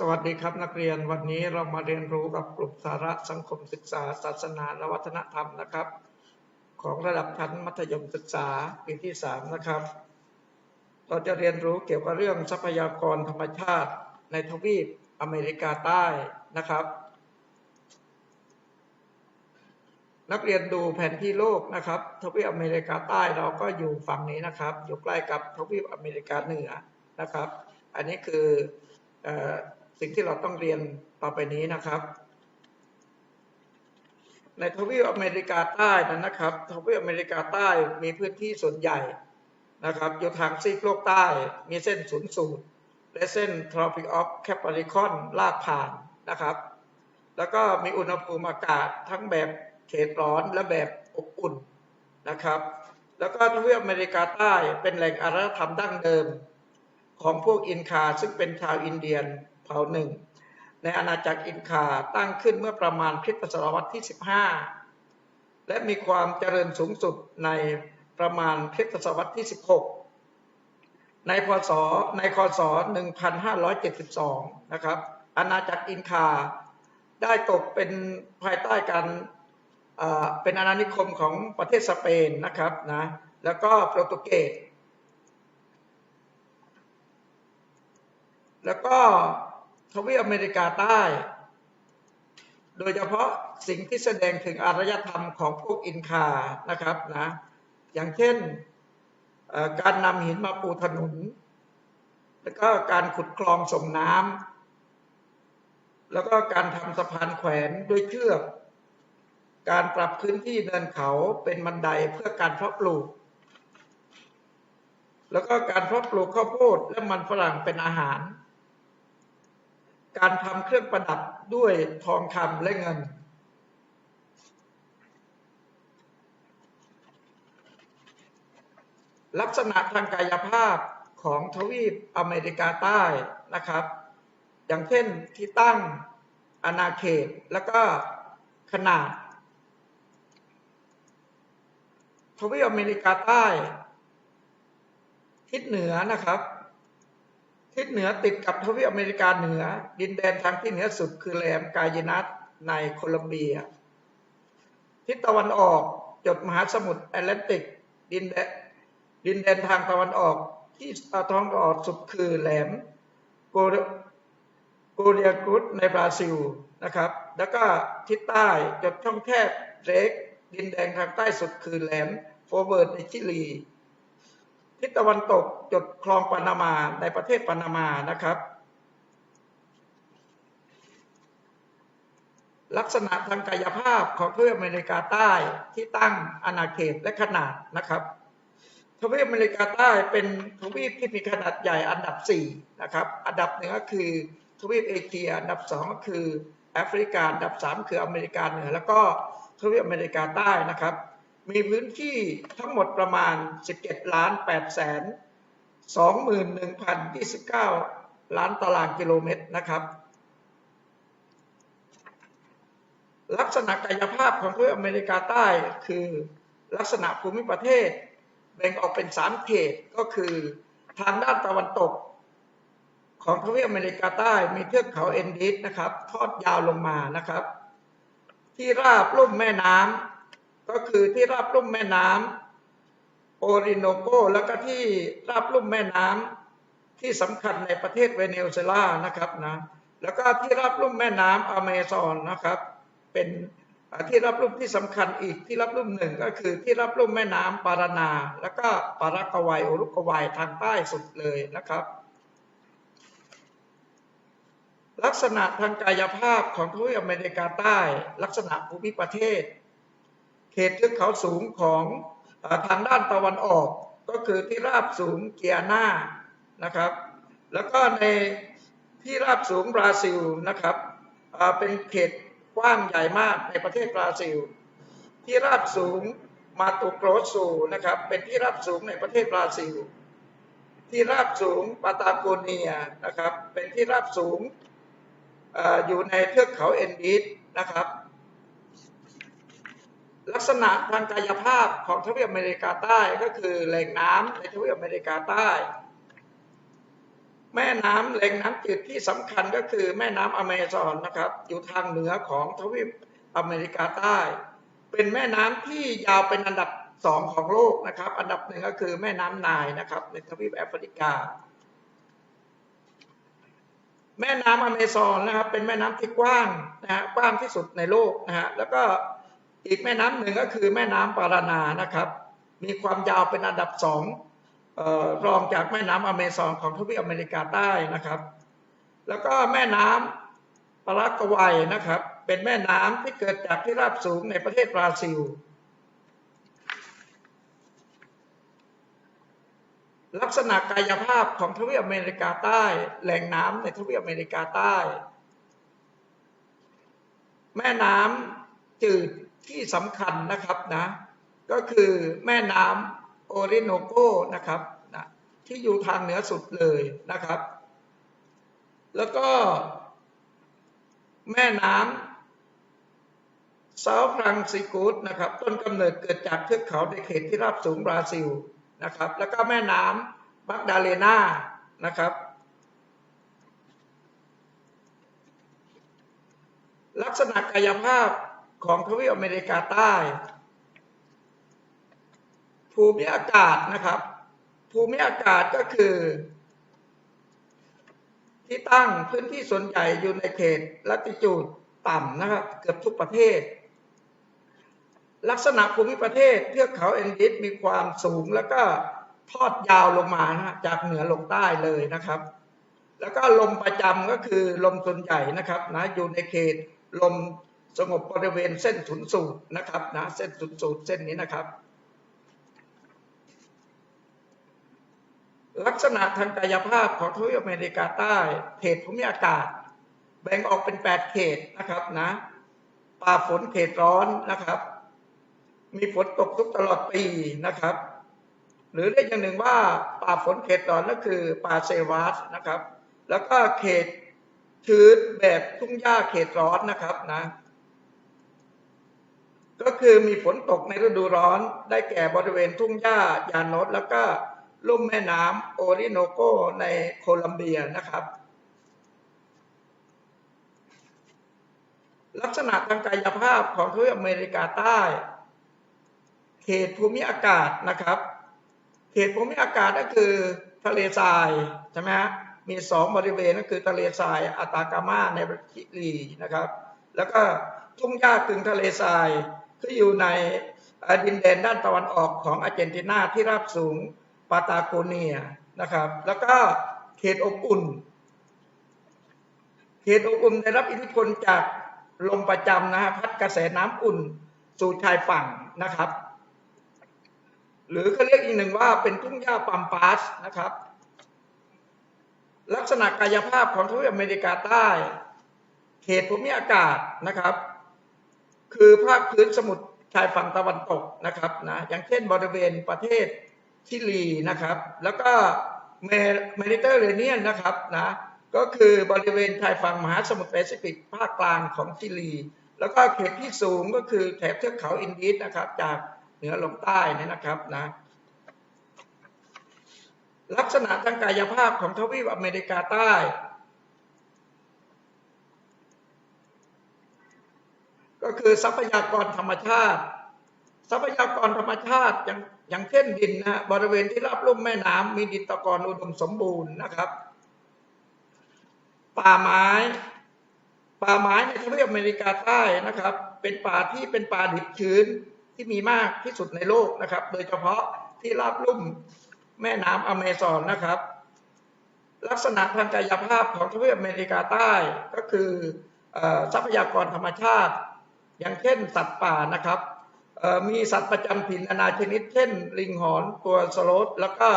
สวัสดีครับนักเรียนวันนี้เรามาเรียนรู้กับกลุ่มสาระสังคมศึกษา ศาสนาและวัฒนธรรมนะครับ ของระดับชั้นมัธยมศึกษาปีที่ 3 นะครับ เราจะเรียนรู้เกี่ยวกับเรื่องทรัพยากรธรรมชาติในทวีปอเมริกาใต้นะครับ นักเรียนดูแผนที่โลกนะครับ ทวีปอเมริกาใต้เราก็อยู่ฝั่งนี้นะครับ อยู่ใกล้กับทวีปอเมริกาเหนือนะครับ อันนี้คืออ สิ่งที่เราต้องเรียนต่อไปนี้นะครับ ในทวีปอเมริกาใต้นั้นนะครับทวีปอเมริกาใต้มีพื้นที่ส่วนใหญ่นะครับ อยู่ทางซีกโลกใต้มีเส้นศูนย์สูตรและเส้น Tropic of Capricorn ลากผ่านนะครับ แล้วก็มีอุณหภูมิอากาศทั้งแบบเขตร้อนและแบบอบอุ่นนะครับ แล้วก็ทวีปอเมริกาใต้เป็นแหล่งอารยธรรมดั้งเดิม ของพวกอินคาซึ่งเป็นชาวอินเดียน เผ่าหนึ่ง ในอาณาจักรอินคาตั้งขึ้นเมื่อประมาณคริสตศตวรรษที่ 15 และมีความเจริญสูงสุดในประมาณคริสตศตวรรษที่ 16 ในพศในคศ 1572 นะครับอาณาจักรอินคาได้ตกเป็นภายใต้การเอ่อเป็นอาณานิคมของประเทศสเปนนะครับนะแล้วก็โปรตุเกสแล้วก็ ทวีปอเมริกาใต้ โดยเฉพาะสิ่งที่แสดงถึงอารยธรรมของพวกอินคานะครับนะ อย่างเช่นการนำหินมาปูถนน แล้วก็การขุดคลองส่งน้ำ แล้วก็การทำสะพานแขวนด้วยเชือก การปรับพื้นที่เนินเขาเป็นบันไดเพื่อการเพาะปลูก แล้วก็การเพาะปลูกข้าวโพดและมันฝรั่งเป็นอาหาร การทำเครื่องประดับด้วยทองคำและเงิน ลักษณะทางกายภาพของทวีปอเมริกาใต้นะครับ อย่างเช่นที่ตั้งอาณาเขตแล้วก็ขนาด ทวีปอเมริกาใต้ ทิศเหนือนะครับ ทิศเหนือติดกับทวีปอเมริกาเหนือ ดินแดนทางที่เหนือสุดคือแหลมกายนัสในโคลัมเบีย ทิศตะวันออกจดมหาสมุทรแอตแลนติก ดินแดนดินแดนทางตะวันออกที่ตอนออกสุดคือแหลมโกเรโกเรียกุสในบราซิลนะครับ แล้วก็ทิศใต้จดช่องแคบเรกดินแดงทางใต้สุดคือแหลมโฟเบิร์ตในชิลี ทิศตะวันตกจดคลองปานามาในประเทศปานามานะครับ ลักษณะทางกายภาพของทวีปอเมริกาใต้ที่ตั้งอาณาเขตและขนาดนะครับทวีปอเมริกาใต้เป็นทวีปที่มีขนาดใหญ่อันดับ4นะครับอันดับหนึ่งก็คือทวีปเอเชียอันดับสองก็คือแอฟริกาอันดับสามคืออเมริกาเหนือแล้วก็ทวีปอเมริกาใต้นะครับ มีพื้นที่ทั้งหมดประมาณ 17ล้าน8แสน21,029 ล้านตารางกิโลเมตรนะครับ ลักษณะกายภาพของทวีปอเมริกาใต้คือลักษณะภูมิประเทศ แบ่งออกเป็นสามเขตก็คือทางด้านตะวันตก ของทวีปอเมริกาใต้มีเทือกเขาเอนดิสนะครับ ทอดยาวลงมานะครับ ที่ราบลุ่มแม่น้ำ ก็คือที่ราบลุ่มแม่น้ำโอริโนโก แล้วก็ที่ราบลุ่มแม่น้ำที่สำคัญในประเทศเวเนซุเอลานะครับนะแล้วก็ที่ราบลุ่มแม่น้ำอเมซอนนะครับ เป็นที่รับลุ่มที่สำคัญอีกที่รับลุ่มหนึ่งก็คือที่รับลุ่มแม่น้ำปารานา แล้วก็ปารากวัยอุรุกวัยทางใต้สุดเลยนะครับ ลักษณะทางกายภาพของทวีปอเมริกาใต้ ลักษณะภูมิประเทศ ตเทือกเขาสูงของทางด้านตะวันออก ก็คือที่ราบสูงเกียนานะครับ แล้วก็ในที่ราบสูงบราซิลนะครับเป็นเขตกว้างใหญ่มากในประเทศบราซิล ที่ราบสูงมาตุโกรสซูนะครับ เป็นที่ราบสูงในประเทศบราซิล ที่ราบสูงปาตาโกเนียนะครับ เป็นที่ราบสูงออยู่ในเทือกเขาเอนดิสนะครับ ลักษณะทางกายภาพของทวีปอเมริกาใต้ก็คือแหล่งน้ำในทวีปอเมริกาใต้ แม่น้ำแหล่งน้ำจืดที่สำคัญก็คือแม่น้ำอเมซอนนะครับอยู่ทางเหนือของทวีปอเมริกาใต้ เป็นแม่น้ำที่ยาวเป็นอันดับสองของโลกนะครับ อันดับหนึ่งก็คือแม่น้ำไนายนะครับในทวีปแอฟริกา แม่น้ำอเมซอนนะครับเป็นแม่น้ำที่กว้างนะฮะกว้างที่สุดในโลกนะฮะแล้วก็ อีกแม่น้ำหนึ่งก็คือแม่น้ำปารานานะครับ มีความยาวเป็นอันดับสองออรองจากแม่น้ำอเมซอนของทวีปอเมริกาใต้นะครับ แล้วก็แม่น้ำปารากวัยนะครับ เป็นแม่น้ำที่เกิดจากที่ราบสูงในประเทศบราซิล ลักษณะกายภาพของทวีปอเมริกาใต้ แหล่งน้ำในทวีปอเมริกาใต้ แม่น้ำจืด ที่สำคัญนะครับนะ ก็คือแม่น้ำโอริโนโกนะครับนะที่อยู่ทางเหนือสุดเลยนะครับ แล้วก็แม่น้ำซาฟรังซิกุสนะครับ ต้นกำเนิดเกิดจากเทือกเขาในเขตที่ราบสูงบราซิลนะครับ แล้วก็แม่น้ำบักดาเลนานะครับลักษณะกายภาพ ของทวีปอเมริกาใต้ ภูมิอากาศนะครับ ภูมิอากาศก็คือ ที่ตั้งพื้นที่ส่วนใหญ่อยู่ในเขตลัติจูดต่ำนะครับ เกือบทุกประเทศ ลักษณะภูมิประเทศเทือกเขาเอนดิสมีความสูงแล้วก็ทอดยาวลงมานะจากเหนือลงใต้เลยนะครับ แล้วก็ลมประจำก็คือลมส่วนใหญ่นะครับนะอยู่ในเขตลม สงบบริเวณเส้นศูนย์สูตรนะครับนะเส้นศูนย์สูตรเส้นนี้นะครับ ลักษณะทางกายภาพของทวีปอเมริกาใต้เขตภูมิอากาศ แบ่งออกเป็น 8 เขตนะครับนะป่าฝนเขตร้อนนะครับ มีฝนตกทุกตลอดปีนะครับ หรือเรียกอย่างหนึ่งว่าป่าฝนเขตร้อนก็คือป่าเซวัสนะครับ แล้วก็เขตชื้นแบบทุ่งหญ้าเขตร้อนนะครับนะ ก็คือมีฝนตกในฤดูร้อน ได้แก่บริเวณทุ่งหญ้ายานนสแล้วก็ลุ่มแม่น้ำโอริโนโกในโคลัมเบียนะครับ ลักษณะทางกายภาพของทวีปอเมริกาใต้ เขตภูมิอากาศนะครับ เขตภูมิอากาศก็คือทะเลทรายใช่ไหมฮะมีสองบริเวณก็คือทะเลทรายอาตากามาในชิลีนะครับ แล้วก็ทุ่งหญ้ากึ่งทะเลทราย ที่อยู่ในดินแดนด้านตะวันออกของอาร์เจนตินาที่ราบสูงปาตาโกเนียนะครับ แล้วก็เขตอบอุ่น เขตอบอุ่นได้รับอิทธิพลจากลมประจำนะฮะพัดกระแสน้ำอุ่นสู่ชายฝั่งนะครับ หรือเขาเรียกอีกหนึ่งว่าเป็นทุ่งหญ้าปัมปาสนะครับ ลักษณะกายภาพของทวีปอเมริกาใต้ เขตภูมิอากาศนะครับ คือภาคพื้นสมุทรชายฝั่งตะวันตกนะครับนะอย่างเช่นบริเวณประเทศชิลีนะครับ แล้วก็เมดิเตอร์เรเนียนนะครับนะก็คือบริเวณชายฝั่งมหาสมุทรแปซิฟิกภาคกลางของชิลี แล้วก็เขตที่สูงก็คือแถบเทือกเขาอินดีสนะครับ จากเหนือลงใต้นี่นะครับนะลักษณะทางกายภาพของทวีปอเมริกาใต้ ก็คือทรัพยากรธรรมชาติ ทรัพยากรธรรมชาติอย่างอย่างเช่นดินนะบริเวณที่รับลุ่มแม่น้ำมีดินตะกอนอุดมสมบูรณ์นะครับ ป่าไม้ ป่าไม้ในทวีปอเมริกาใต้นะครับ เป็นป่าที่เป็นป่าดิบชื้นที่มีมากที่สุดในโลกนะครับ โดยเฉพาะที่รับลุ่มแม่น้ำอเมซอนนะครับ ลักษณะทางกายภาพของทวีปอเมริกาใต้ก็คือทรัพยากรธรรมชาติ อย่างเช่น สัตว์ป่านะครับมีสัตว์ประจำถิ่นนานาชนิด เช่น ลิงหอนตัวสโลดแล้วก็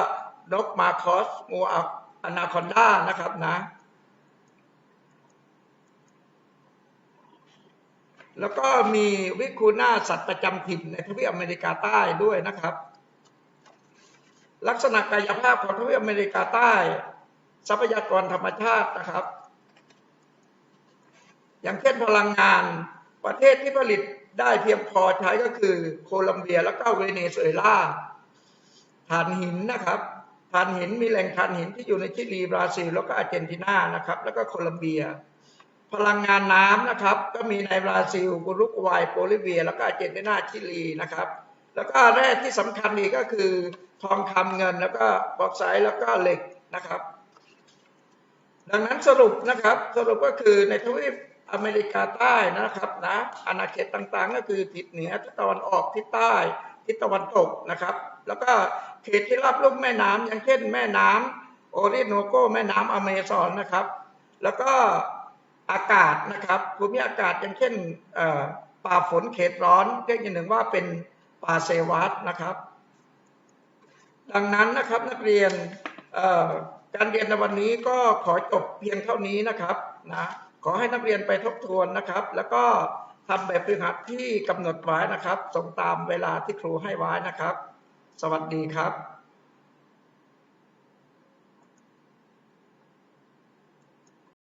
นกมาคอสงูอนาคอนด้านะครับนะ แล้วก็มีวิคูน่าสัตว์ประจำถิ่นในทวีปอเมริกาใต้ด้วยนะครับ ลักษณะกายภาพของทวีปอเมริกาใต้ ทรัพยากรธรรมชาตินะครับ อย่างเช่นพลังงาน ประเทศที่ผลิตได้เพียงพอใช้ก็คือโคลัมเบียแล้วก็เวเนซุเอลาถ่านหินนะครับถ่านหินมีแหล่งถ่านหินที่อยู่ในชิลีบราซิล แล้วก็อาร์เจนตินานะครับ แล้วก็โคลอมเบีย พลังงานน้ำนะครับ ก็มีในบราซิลอุรุกวัยโบลิเวีย แล้วก็อาร์เจนตินาชิลีนะครับ แล้วก็แร่ที่สำคัญอีกก็คือ ทองคำเงินแล้วก็บอกไซต์แล้วก็เหล็กนะครับ ดังนั้นสรุปนะครับสรุปก็คือในทวีป อเมริกาใต้นะครับนะอาณาเขตต่างๆ ก็คือทิศเหนือทิศตะวันออกทิศใต้ทิศตะวันตกนะครับ แล้วก็เขตที่รับลุ่มแม่น้ำอย่างเช่นแม่น้ำโอริโนโกแม่น้ำอเมซอนนะครับ แล้วก็อากาศนะครับภูมิอากาศอย่างเช่นป่าฝนเขตร้อนเรียกอย่างหนึ่งว่าเป็นป่าเซวัตนะครับ ดังนั้นนะครับนักเรียนการเรียนในวันนี้ก็ขอจบเพียงเท่านี้นะครับนะ ขอให้นักเรียนไปทบทวนนะครับ แล้วก็ทำแบบฝึกหัดที่กำหนดไว้นะครับส่งตามเวลาที่ครูให้ไว้นะครับ สวัสดีครับ